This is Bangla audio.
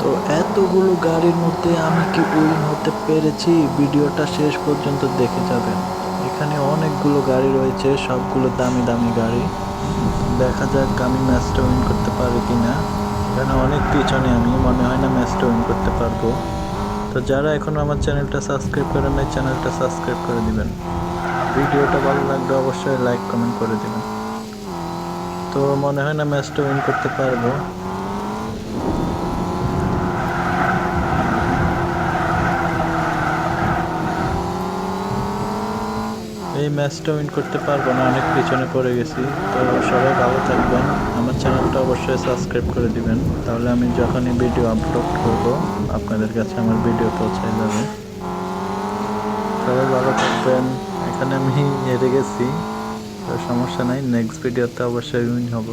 তো এতগুলো গাড়ির মধ্যে আমি কি উইন হতে পেরেছি? ভিডিওটা শেষ পর্যন্ত দেখে যাবেন। এখানে অনেকগুলো গাড়ি রয়েছে, সবগুলো দামি দামি গাড়ি। দেখা যাক আমি ম্যাচটা উইন করতে পারি কি না এখানে অনেক পিছনে আমি, মনে হয় না ম্যাচটা উইন করতে পারব। তো যারা এখনও আমার চ্যানেলটা সাবস্ক্রাইব করেন নাই, চ্যানেলটা সাবস্ক্রাইব করে দিবেন। ভিডিওটা ভালো লাগলে অবশ্যই লাইক, কমেন্ট করে দিবেন। তো মনে হয় না ম্যাচটা উইন করতে পারব। এই ম্যাচটা উইন করতে পারব না, অনেক পিছনে পড়ে গেছি। তো সবাই ভালো থাকবেন। আমার চ্যানেলটা অবশ্যই সাবস্ক্রাইব করে দিবেন। তাহলে আমি যখনই ভিডিও আপলোড করব, আপনাদের কাছে আমার ভিডিও পৌঁছায় যাবে। সবাই ভালো থাকবেন। এখানে আমি হেরে গেছি। তো সমস্যা নাই নেক্সট ভিডিওতে অবশ্যই উইন হব।